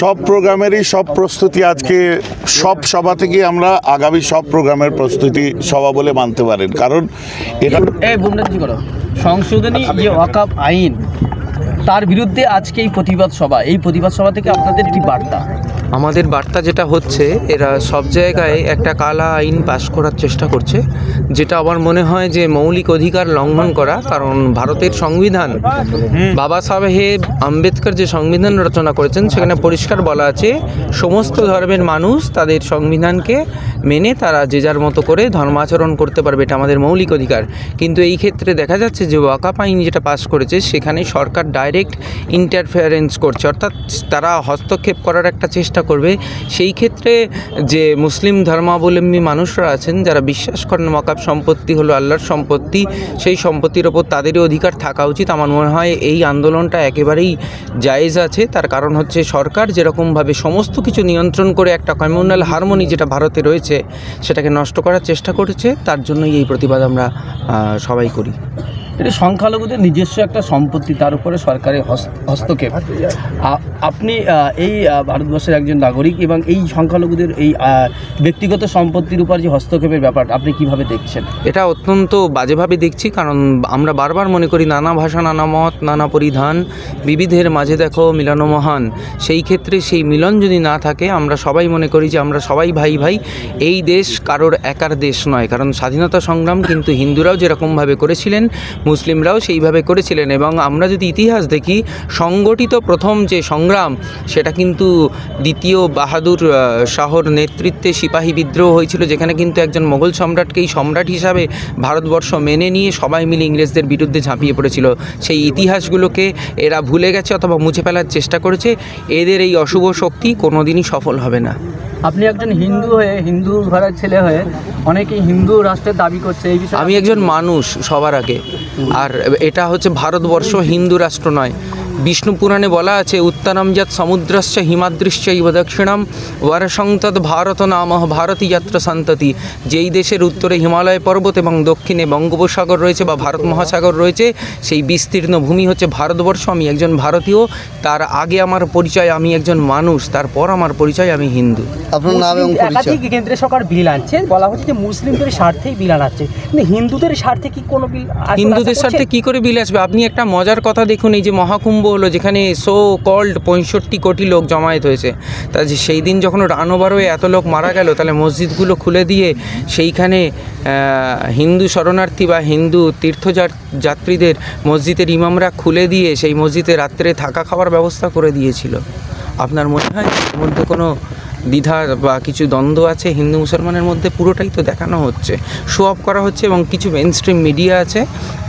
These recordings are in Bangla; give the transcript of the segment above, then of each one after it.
সব প্রোগ্রামেরই সব প্রস্তুতি আজকে সব সভা থেকে আমরা আগামী সব প্রোগ্রামের প্রস্তুতি সভা বলে মানতে পারেন। কারণ এটা সংশোধনী যে ওয়াকাপ আইন তার বিরুদ্ধে আজকে এই প্রতিবাদ সভা এই প্রতিবাদ সভা থেকে আপনাদের কি বার্তা? আমাদের বার্তা যেটা হচ্ছে এরা সব জায়গায় একটা কালা আইন পাশ করার চেষ্টা করছে যেটা আমার মনে হয় যে মৌলিক অধিকার লঙ্ঘন করা কারণ ভারতের সংবিধান বাবা সাহেব আম্বেদকর যে সংবিধান রচনা করেছেন সেখানে পরিষ্কার বলা আছে সমস্ত ধর্মের মানুষ তাদের সংবিধানকে মেনে তারা যে যার মতো করে ধর্মাচরণ করতে পারবে এটা আমাদের মৌলিক অধিকার। কিন্তু এই ক্ষেত্রে দেখা যাচ্ছে যে ওয়াকাপ আইন যেটা পাশ করেছে সেখানে সরকার ডাইরেক্ট ইন্টারফেয়ারেন্স করছে অর্থাৎ তারা হস্তক্ষেপ করার একটা চেষ্টা করবে। সেই ক্ষেত্রে যে মুসলিম ধর্মাবলম্বী মানুষরা আছেন, যারা বিশ্বাস করেন ওয়াকাপ সম্পত্তি হলো আল্লাহর সম্পত্তি, সেই সম্পত্তির ওপর তাদেরই অধিকার থাকা উচিত। আমার মনে হয় এই আন্দোলনটা একেবারেই জায়েজ আছে। তার কারণ হচ্ছে সরকার যেরকমভাবে সমস্ত কিছু নিয়ন্ত্রণ করে একটা কমিউনাল হারমোনি যেটা ভারতে রয়েছে, সেটাকে নষ্ট করার চেষ্টা করেছে, তার জন্যই এই প্রতিবাদ আমরা সবাই করি। এটা সংখ্যালঘুদের নিজস্ব একটা সম্পত্তি, তার উপরে সরকারের হস্তক্ষেপ। আপনি এই ভারতবর্ষের একজন নাগরিক এবং এই সংখ্যালঘুদের এই ব্যক্তিগত সম্পত্তির উপর যে হস্তক্ষেপের ব্যাপারটা, আপনি কীভাবে দেখছেন? এটা অত্যন্ত বাজেভাবে দেখছি, কারণ আমরা বারবার মনে করি নানা ভাষা, নানা মত, নানা পরিধান, বিবিধের মাঝে দেখো মিলন মহান। সেই ক্ষেত্রে সেই মিলন যদি না থাকে, আমরা সবাই মনে করি যে আমরা সবাই ভাই ভাই। এই দেশ কারোর একার দেশ নয়, কারণ স্বাধীনতা সংগ্রাম কিন্তু হিন্দুরাও যেরকমভাবে করেছিলেন মুসলিমরাও সেইভাবে করেছিলেন এবং আমরা যদি ইতিহাস দেখি, সংগঠিত প্রথম যে সংগ্রাম, সেটা কিন্তু দ্বিতীয় বাহাদুর শাহর নেতৃত্বে সিপাহী বিদ্রোহ হয়েছিল, যেখানে কিন্তু একজন মোগল সম্রাটকেই সম্রাট হিসাবে ভারতবর্ষ মেনে নিয়ে সবাই মিলে ইংরেজদের বিরুদ্ধে ঝাঁপিয়ে পড়েছিল। সেই ইতিহাসগুলোকে এরা ভুলে গেছে অথবা মুছে ফেলার চেষ্টা করেছে, এদের এই অশুভ শক্তি কোনোদিনই সফল হবে না। আপনি একজন হিন্দু হয়ে হিন্দু ঘরের ছেলে হয়ে অনেকেই হিন্দু রাষ্ট্রের দাবি করছে এই বিষয়ে আমি একজন মানুষ সবার আগে। আর এটা হচ্ছে ভারতবর্ষ হিন্দু রাষ্ট্র নয় বিষ্ণু পুরাণে বলা আছে উত্তরমজাত সমুদ্রশ্চ হিমাদৃশ্চ ইব দক্ষিণম বরসংতদ ভারত নাম ভারতী যাত্রা সন্ততি। যেই দেশের উত্তরে হিমালয় পর্বত এবং দক্ষিণে বঙ্গোপসাগর রয়েছে বা ভারত মহাসাগর রয়েছে সেই বিস্তীর্ণ ভূমি হচ্ছে ভারতবর্ষ। আমি একজন ভারতীয় তার আগে আমার পরিচয় আমি একজন মানুষ তারপর আমার পরিচয় আমি হিন্দু। আপনার নাম এবং একাধিক কেন্দ্রীয় সরকার বিল আনছে। বলা হচ্ছে যে মুসলিমদের স্বার্থেই বিল আনাচ্ছে। কিন্তু হিন্দুদের স্বার্থে কি কোনো বিল হিন্দুদের স্বার্থে? কি করে বিল আসবে? আপনি একটা মজার কথা দেখুন এই যে মহাকুম্ভ হলো যেখানে সো কল্ড পঁয়ষট্টি কোটি লোক জমায়েত হয়েছে। তা সেই দিন যখন রানোবার হয়ে এত লোক মারা গেল, তাহলে মসজিদগুলো খুলে দিয়ে সেইখানে হিন্দু শরণার্থী বা হিন্দু তীর্থযাত- যাত্রীদের, মসজিদের ইমামরা খুলে দিয়ে সেই মসজিদে রাত্রে থাকা খাওয়ার ব্যবস্থা করে দিয়েছিল। আপনার মনে হয় এর মধ্যে কোনো দ্বিধা বা কিছু দ্বন্দ্ব আছে হিন্দু মুসলমানের মধ্যে, পুরোটাই তো দেখানো হচ্ছে। শো অফ করা হচ্ছে এবং কিছু মেন স্ট্রিম মিডিয়া আছে,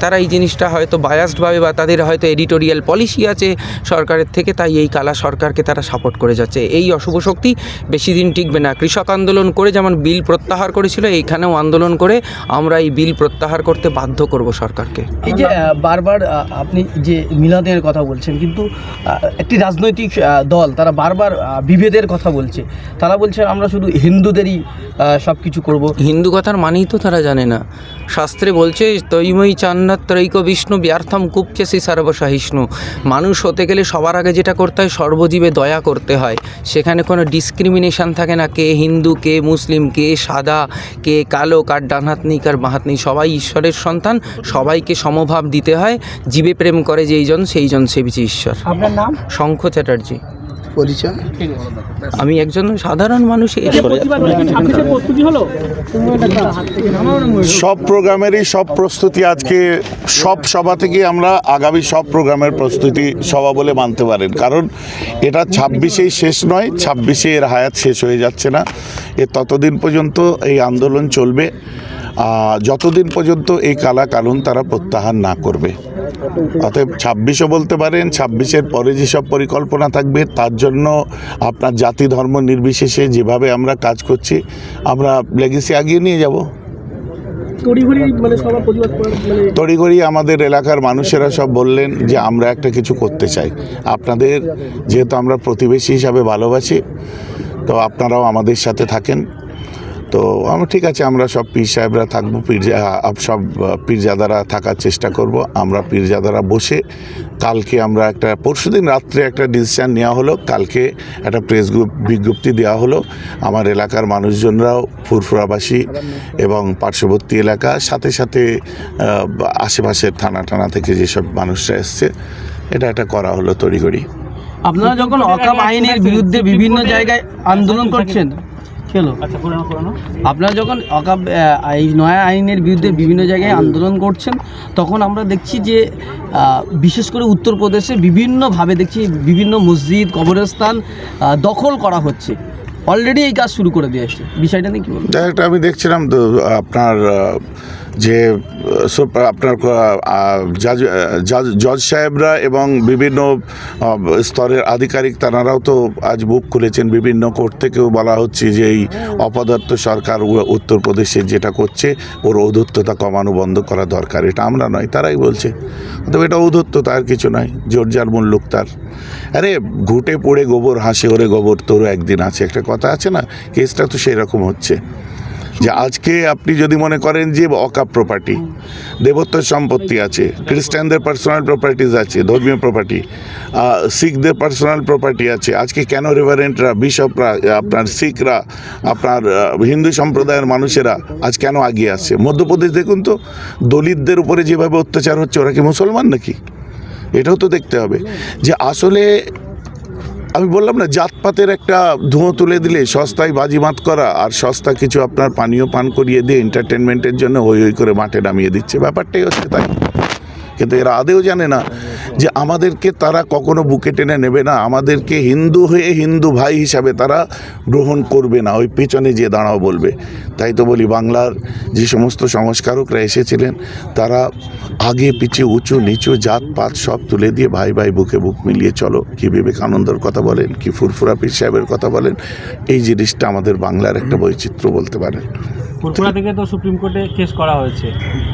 তারা এই জিনিসটা হয়তো বায়াসডভাবে বা তাদের হয়তো এডিটোরিয়াল পলিসি আছে সরকারের থেকে, তাই এই কালা সরকারকে তারা সাপোর্ট করে যাচ্ছে। এই অশুভ শক্তি বেশি দিন টিকবে না। কৃষক আন্দোলন করে যেমন বিল প্রত্যাহার করেছিল, এইখানেও আন্দোলন করে আমরা এই বিল প্রত্যাহার করতে বাধ্য করব সরকারকে। এই যে বারবার আপনি যে মিলাদের কথা বলছেন, কিন্তু একটি রাজনৈতিক দল, তারা বারবার বিভেদের কথা বলছে। তারা বলছে আমরা শুধু হিন্দুদেরই সব কিছু করব। হিন্দু কথার মানেই তো তারা জানে না। শাস্ত্রে বলছে তৈময়ী চান্নাত ত্রৈক বিষ্ণু ব্যর্থম কুপচেসি সর্বসহিষ্ণু। মানুষ হতে গেলে সবার আগে যেটা করতে হয় সর্বজীবে দয়া করতে হয়। সেখানে কোনো ডিসক্রিমিনেশন থাকে না কে হিন্দু কে মুসলিম কে সাদা কে কালো কার ডান হাত নেই কার বাঁ হাত নেই সবাই ঈশ্বরের সন্তান সবাইকে সমভাব দিতে হয়। জীবে প্রেম করে যেইজন সেইজন সেবিছে ঈশ্বর। আপনার নাম? শঙ্খ চ্যাটার্জি। পরিচয়? আমি একজন সাধারণ মানুষ এই প্রতিবাদ ছাব্বিশের প্রস্তুতি হলো? সব প্রোগ্রামেরই সব প্রস্তুতি আজকে সব সভা থেকে আমরা আগামী সব প্রোগ্রামের প্রস্তুতি সভা বলে মানতে পারেন। কারণ এটা ছাব্বিশেই শেষ নয় ছাব্বিশে এর হায়াত শেষ হয়ে যাচ্ছে না। এ ততদিন পর্যন্ত এই আন্দোলন চলবে। যতদিন পর্যন্ত এই কালা কানুন তারা প্রত্যাহার না করবে। অতএব ছাব্বিশও বলতে পারেন ছাব্বিশের পরে যেসব পরিকল্পনা থাকবে তার জন্য আপনার জাতি ধর্ম নির্বিশেষে যেভাবে আমরা কাজ করছি আমরা লেগেসি আগিয়ে নিয়ে যাব। তড়িঘড়ি মানে মানে তড়িঘড়ি আমাদের এলাকার মানুষেরা সব বললেন যে আমরা একটা কিছু করতে চাই। আপনাদের যেহেতু আমরা প্রতিবেশী হিসাবে ভালোবাসি তো আপনারাও আমাদের সাথে থাকেন। তো আমরা ঠিক আছে, আমরা সব পীর সাহেবরা থাকব, পীর সব পীরজাদারা থাকার চেষ্টা করব, আমরা পীরজাদারা বসে কালকে আমরা একটা, পরশুদিন রাত্রে একটা ডিসিশান নেওয়া হলো, কালকে একটা প্রেস বিজ্ঞপ্তি দেওয়া হলো, আমার এলাকার মানুষজনরাও, ফুরফুরাবাসী এবং পার্শ্ববর্তী এলাকা, সাথে সাথে আশেপাশের থানা টানা থেকে যেসব মানুষরা এসছে, এটা একটা করা হলো তড়িঘড়ি। আপনারা যখন অকাপ আইনের বিরুদ্ধে বিভিন্ন জায়গায় আন্দোলন করছেন চলো আপনারা যখন অকাব এই নয়া আইনের বিরুদ্ধে বিভিন্ন জায়গায় আন্দোলন করছেন তখন আমরা দেখছি যে বিশেষ করে উত্তরপ্রদেশে বিভিন্নভাবে দেখছি বিভিন্ন মসজিদ কবরস্থান দখল করা হচ্ছে। অলরেডি এই কাজ শুরু করে দিয়েছে। বিষয়টা নিয়ে কী বলব একটা আমি দেখছিলাম তো আপনার যে আপনার জাজ সাহেবরা এবং বিভিন্ন স্তরের আধিকারিক তারাও তো আজ বুক খুলেছেন বিভিন্ন কোর্ট থেকেও বলা হচ্ছে যে এই অপদার্থ সরকার উত্তরপ্রদেশে যেটা করছে, ওর ঔদ্ধত্যতা কমানো বন্ধ করা দরকার। এটা আমরা নয়, তারাই বলছে। তো এটা ঔদ্ধত্যতা আর কিছু নয় জোরজার মুল্লুক তার। আরে, ঘুটে পড়ে গোবর, হাসে ওরে গোবর, তোরও একদিন আছে। একটা কথা আছে না, কেসটা তো সেই রকম হচ্ছে। যে আজকে আপনি যদি মনে করেন যে অকাপ প্রপার্টি দেবত্ব সম্পত্তি আছে, খ্রিস্টানদের পার্সোনাল প্রপার্টিজ আছে, ধর্মীয় প্রপার্টি শিখদের পার্সোনাল প্রপার্টি আছে, আজকে কেন রেভারেন্টরা বিশপরা আপনার শিখরা, আপনার হিন্দু সম্প্রদায়ের মানুষেরা আজ কেন আগিয়ে আসছে? মধ্যপ্রদেশ দেখুন তো, দলিতদের উপরে যেভাবে অত্যাচার হচ্ছে, ওরা কি মুসলমান নাকি? এটাও তো দেখতে হবে যে আসলে আমি বললাম না, জাতপাতের একটা ধুঁয়ো তুলে দিলে সস্তায় বাজিমাত করা আর সস্তা কিছু আপনার পানীয় পান করিয়ে দিয়ে এন্টারটেনমেন্টের জন্য হই হই করে মাঠে নামিয়ে দিচ্ছে। ব্যাপারটাই হচ্ছে তাই। কিন্তু এরা আদেও জানে না যে আমাদেরকে তারা কখনো বুকে টেনে নেবে না, আমাদেরকে হিন্দু হয়ে হিন্দু ভাই হিসাবে তারা গ্রহণ করবে না, ওই পেছনে যে দাঁড়াও বলবে। তাই তো বলি বাংলার যে সমস্ত সংস্কারকরা এসেছিলেন, তারা আগে পিছিয়ে উঁচু নিচু জাত পাত সব তুলে দিয়ে ভাই ভাই বুকে বুক মিলিয়ে চলো। কি বিবেকানন্দর কথা বলেন, কি ফুরফুরা পীর সাহেবের কথা বলেন, এই জিনিসটা আমাদের বাংলার একটা বৈচিত্র্য বলতে পারেন। ফুরফুরা থেকে তো সুপ্রিম কোর্টে কেস করা হয়েছে।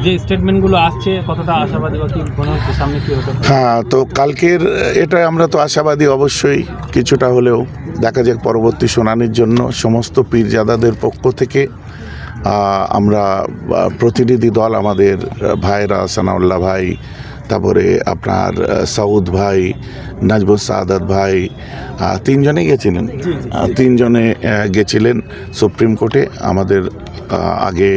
যে স্টেটমেন্টগুলো আসছে কতটা আশাবাদী বা কি মনে হচ্ছে? সামনে কি হতে হ্যাঁ তো কালকের এটা আমরা তো আশাবাদী অবশ্যই। কিছুটা হলেও দেখা যাক পরবর্তী শুনানির জন্য সমস্ত পীরজাদাদের পক্ষ থেকে আমরা প্রতিনিধি দল আমাদের ভাইরা সানাউল্লাহ ভাই তারপরে আপনার সাউদ ভাই নাজবুল সাদাত ভাই তিনজনে গেছিলেন। তিনজনে গেছিলেন সুপ্রিম কোর্টে আমাদের আগে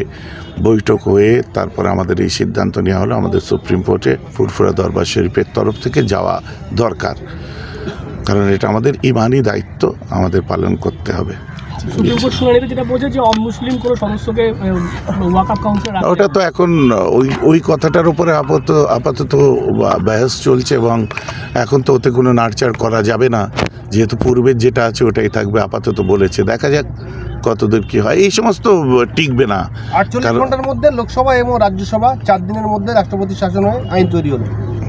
বৈঠক হয়ে তারপরে আমাদের এই সিদ্ধান্ত নেওয়া হলো আমাদের সুপ্রিম কোর্টে ফুরফুরা দরবার শরীফের তরফ থেকে যাওয়া দরকার। কারণ এটা আমাদের ইমানই দায়িত্ব আমাদের পালন করতে হবে। ওটা তো এখন ওই ওই কথাটার উপরে আপাতত আপাতত বহস চলছে এবং এখন তো ওতে কোনো নাড়চাড় করা যাবে না। যেহেতু পূর্বের যেটা আছে ওটাই থাকবে আপাতত বলেছে। দেখা যাক কতদূর কি হয়? এই সমস্ত টিকবে না। আটচল্লিশ ঘণ্টার মধ্যে লোকসভা এবং রাজ্যসভা চার দিনের মধ্যে রাষ্ট্রপতি শাসন হয়ে আইন তৈরি হলো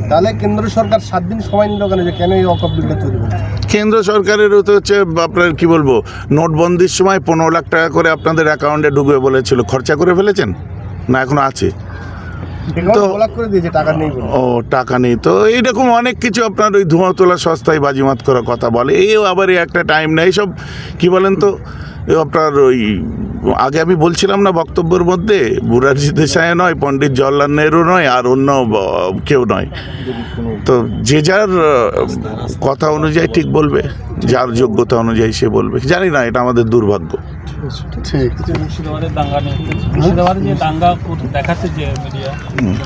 তাহলে কেন্দ্র সরকার সাত দিন সময় নিল কেন? যে কেন এই অকপ বিলটা তৈরি করছে কেন্দ্র সরকারেরও তো হচ্ছে আপনার কি বলব নোটবন্দির সময় পনেরো লাখ টাকা করে আপনাদের অ্যাকাউন্টে ঢুকবে বলেছিল। খরচা করে ফেলেছেন? না এখনও আছে। তো- ও টাকা নেই। তো এইরকম অনেক কিছু আপনার ওই ধোঁয়া তোলা সস্তায় বাজিমাত করার কথা বলে। আবার একটা টাইম নেই কি বলেন তো? আপনার ওই আগে আমি বলছিলাম না বক্তব্যের মধ্যে বুরাজি দেশায় নয় পণ্ডিত জওয়াহরলাল নেহরু নয় আর অন্য কেউ নয়। তো যে যার কথা অনুযায়ী ঠিক বলবে যার যোগ্যতা অনুযায়ী সে বলবে। জানি না এটা আমাদের দুর্ভাগ্য। মুর্শিদাবাদের দাঙ্গা নিয়ে মুর্শিদাবাদে যে দাঙ্গা দেখাচ্ছে যে মিডিয়া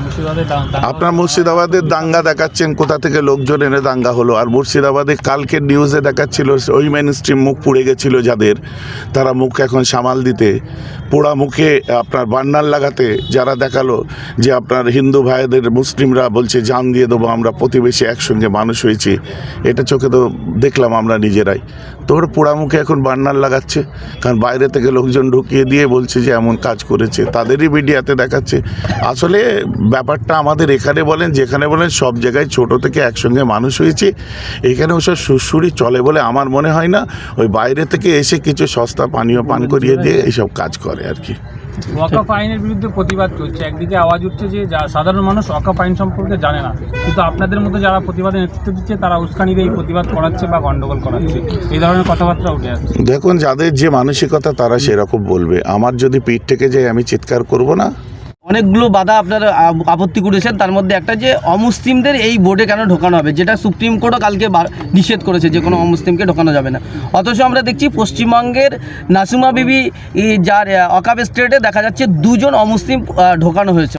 মুর্শিদাবাদের আপনার মুর্শিদাবাদের দাঙ্গা দেখাচ্ছেন কোথা থেকে লোকজন এনে দাঙ্গা হলো? আর মুর্শিদাবাদে কালকের নিউজে দেখাচ্ছিল ওই মেন স্ট্রিম মুখ পুড়ে গেছিল যাদের। তারা মুখ এখন সামাল দিতে পোড়া মুখে আপনার বান্নার লাগাতে যারা দেখাল যে আপনার হিন্দু ভাইদের মুসলিমরা বলছে জান দিয়ে দেবো আমরা প্রতিবেশী একসঙ্গে মানুষ হয়েছি। এটা চোখে তো দেখলাম আমরা নিজেরাই। তো ওরা পোড়া মুখে এখন বার্নার লাগাচ্ছে। কারণ বাইরে থেকে লোকজন ঢুকিয়ে দিয়ে বলছে যে এমন কাজ করেছে। তাদেরই মিডিয়াতে দেখাচ্ছে। আসলে ব্যাপারটা আমাদের এখানে বলেন, যেখানে বলেন, সব জায়গায় ছোট থেকে একসঙ্গে মানুষ হয়েছে। এখানে ওসব সুরসুরি চলে বলে আমার মনে হয় না। ওই বাইরে থেকে এসে কিছু সস্তা পানীয় পান করিয়ে দিয়ে এইসব কাজ করে আর কি। ওয়াকাফ আইনের বিরুদ্ধে প্রতিবাদ চলছে। একদিকে আওয়াজ উঠছে যে যা সাধারণ মানুষ ওয়াকাফ আইন সম্পর্কে জানে না। কিন্তু আপনাদের মতো যারা প্রতিবাদে নেতৃত্ব দিচ্ছে, তারা উস্কানিতে এই প্রতিবাদ করাচ্ছে বা গণ্ডগোল করাচ্ছে। এই ধরনের কথাবার্তা উঠে আসছে। দেখুন, যাদের যে মানসিকতা, তারা সেরকম বলবে। আমার যদি পিঠ থেকে যাই আমি চিৎকার করব না? অনেকগুলো বাধা আপনারা আপ- আপত্তি করেছেন। তার মধ্যে একটা যে অমুসলিমদের এই বোর্ডে কেন ঢোকানো হবে, যেটা সুপ্রিম কোর্টও কালকে নিষেধ করেছে যে কোনো অমুসলিমকে ঢোকানো যাবে না। অথচ আমরা দেখছি পশ্চিমবঙ্গের নাসুমা বিবি যার অকাব স্টেটে দেখা যাচ্ছে দুজন অমুসলিম ঢোকানো হয়েছে।